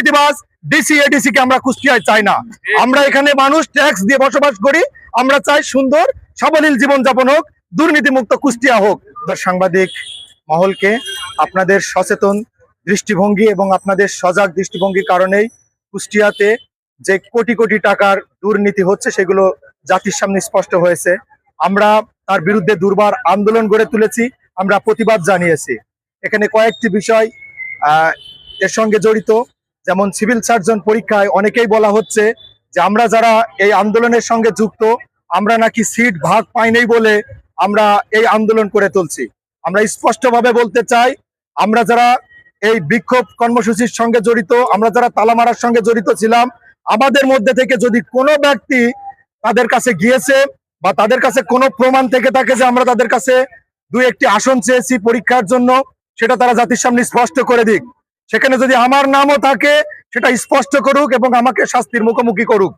দুর্নীতিবাজ DC ADC কে আমরা কুষ্টিয়ায় চাই না। আমরা এখানে মানুষ ট্যাক্স দিয়ে বসবাস করি, আমরা চাই সুন্দর, সাবলীল জীবনযাপন হোক, দুর্নীতিমুক্ত কুষ্টিয়া হোক। সাংবাদিক মহলকে আপনাদের সচেতন দৃষ্টিভঙ্গি এবং আপনাদের সজাগ দৃষ্টিভঙ্গির কারণেই কুষ্টিয়াতে যে কোটি কোটি টাকার দুর্নীতি হচ্ছে, সেগুলো জাতির সামনে স্পষ্ট হয়েছে। আমরা তার বিরুদ্ধে দুর্বার আন্দোলন গড়ে তুলেছি, আমরা প্রতিবাদ জানিয়েছি। এখানে কয়েকটি বিষয় এর সঙ্গে জড়িত। যেমন সিভিল সার্জন পরীক্ষায় অনেকেই বলা হচ্ছে যে আমরা যারা এই আন্দোলনের সঙ্গে যুক্ত, আমরা নাকি সিট ভাগ পাইনি বলে আমরা এই আন্দোলন করে তুলছি। আমরা স্পষ্টভাবে বলতে চাই, আমরা যারা এই বিক্ষোভ কর্মসূচির সঙ্গে জড়িত, আমরা যারা তালা মারার সঙ্গে জড়িত ছিলাম, আমাদের মধ্যে থেকে যদি কোনো ব্যক্তি তাদের কাছে গিয়েছে বা তাদের কাছে কোনো প্রমাণ থেকে থাকে যে আমরা তাদের কাছে দুই একটি আসন চেয়েছি পরীক্ষার জন্য, সেটা তারা জাতির সামনে স্পষ্ট করে দিক। সেখানে যদি আমার নামও থাকে, সেটা স্পষ্ট করুক এবং আমাকে শাস্তির মুখোমুখি করুক।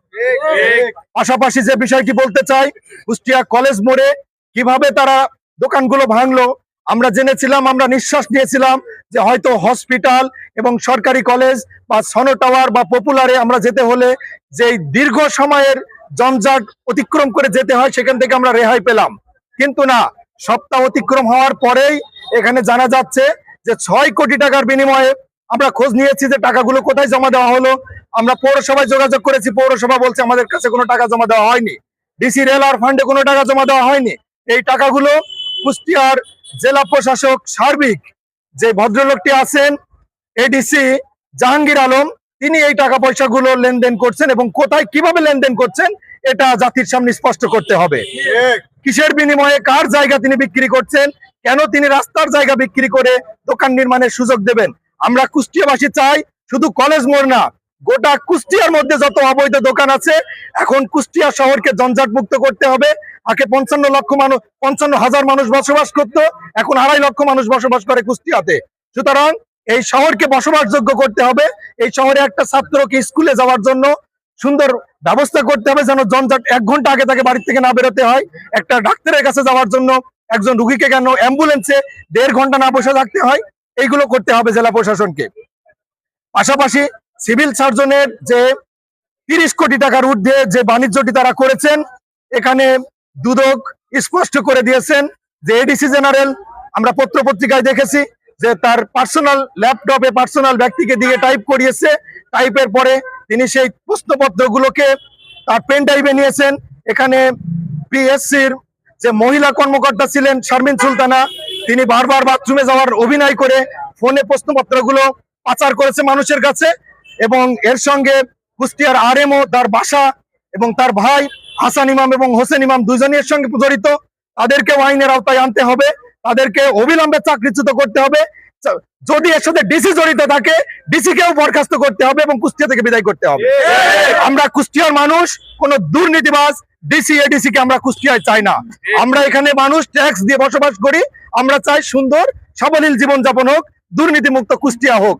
পাশাপাশি যে বিষয়টি বলতে চাই, কুষ্টিয়া কলেজ মোড়ে কীভাবে তারা দোকানগুলো ভাঙলো, আমরা জেনেছিলাম, আমরা নিঃশ্বাস নিয়েছিলাম যে হয়তো হসপিটাল এবং সরকারি কলেজ বা সনো টাওয়ার বা পপুলারে আমরা যেতে হলে যে দীর্ঘ সময়ের জঞ্জাট অতিক্রম করে যেতে হয়, সেখান থেকে আমরা রেহাই পেলাম। কিন্তু না, সপ্তাহ অতিক্রম হওয়ার পরেই এখানে জানা যাচ্ছে যে ছয় কোটি টাকার বিনিময়ে আমরা খোঁজ নিয়েছি যে টাকাগুলো কোথায় জমা দেওয়া হলো। আমরা পৌরসভায় যোগাযোগ করেছি, পৌরসভা বলছে আমাদের কাছে কোনো টাকা জমা দেওয়া হয়নি। ডিসি রেল আর ফান্ডে কোনো টাকা জমা দেওয়া হয়নি। এই টাকাগুলো কুষ্টিয়ার জেলা প্রশাসক সার্বিক যে ভদ্রলোকটি আছেন এডিসি জাহাঙ্গীর আলম, তিনি এই টাকা পয়সাগুলো লেনদেন করছেন এবং কোথায় কীভাবে লেনদেন করছেন, এটা জাতির সামনে স্পষ্ট করতে হবে। কিসের বিনিময়ে, কার জায়গা তিনি বিক্রি করছেন, কেন তিনি রাস্তার জায়গা বিক্রি করে দোকান নির্মাণের সুযোগ দেবেন? আমরা কুষ্টিয়াবাসী চাই, শুধু কলেজ মোড় না, গোটা কুষ্টিয়ার মধ্যে যত অবৈধ দোকান আছে, এখন কুষ্টিয়া শহরকে জঞ্জাট মুক্ত করতে হবে। আগে পঞ্চান্ন লক্ষ মানুষ, পঞ্চান্ন হাজার মানুষ বসবাস করত, এখন আড়াই লক্ষ মানুষ বসবাস করে কুষ্টিয়াতে। সুতরাং এই শহরকে বসবাসযোগ্য করতে হবে। এই শহরে একটা ছাত্রকে স্কুলে যাওয়ার জন্য সুন্দর ব্যবস্থা করতে হবে, যেন জঞ্জাট এক ঘণ্টা আগে তাকে বাড়ি থেকে না বেরোতে হয়। একটা ডাক্তারের কাছে যাওয়ার জন্য একজন রুগীকে কেন অ্যাম্বুলেন্সে দেড় ঘণ্টা না বসে থাকতে হয়? এইগুলো করতে হবে জেলা প্রশাসনকে। পাশাপাশি সিভিল সার্জনের যে তিরিশ কোটি টাকার ঊর্ধ্বে যে বাণিজ্যটি তারা করেছেন, এখানে দুদক স্পষ্ট করে দিয়েছেন যে এডিসি জেনারেল, আমরা পত্র পত্রিকায় দেখেছি যে তার পার্সোনাল ল্যাপটপে পার্সোনাল ব্যক্তিকে দিয়ে টাইপ করিয়েছে। টাইপের পরে তিনি সেই প্রশ্নপত্রগুলোকে তার পেন ড্রাইভে নিয়েছেন। এখানে পিএসসির যে মহিলা কর্মকর্তা ছিলেন, শারমিন সুলতানা তিনি বারবার বাথরুমে যাওয়ার অভিনয় করে ফোনে প্রশ্নপত্রগুলো পাচার করেছে মানুষের কাছে এবং এর সঙ্গে কুষ্টিয়ার আরএমও তার বাসা এবং তার ভাই হাসান ইমাম এবং হোসেন ইমাম দুজনের সঙ্গে জড়িত। তাদেরকেও আইনের আওতায় আনতে হবে। তাদেরকে অবিলম্বে চাকরিচ্যুত করতে হবে। যদি এর সাথে ডিসি জড়িত থাকে ডিসি কেও বরখাস্ত করতে হবে এবং কুষ্টিয়া থেকে বিদায় করতে হবে। আমরা কুষ্টিয়ার মানুষ কোন দুর্নীতিবাজ ডিসি এডিসি কে আমরা কুষ্টিয়ায় চাই না। আমরা এখানে মানুষ ট্যাক্স দিয়ে বসবাস করি। আমরা চাই সুন্দর সাবলীল জীবনযাপন হোক দুর্নীতিমুক্ত কুষ্টিয়া হোক।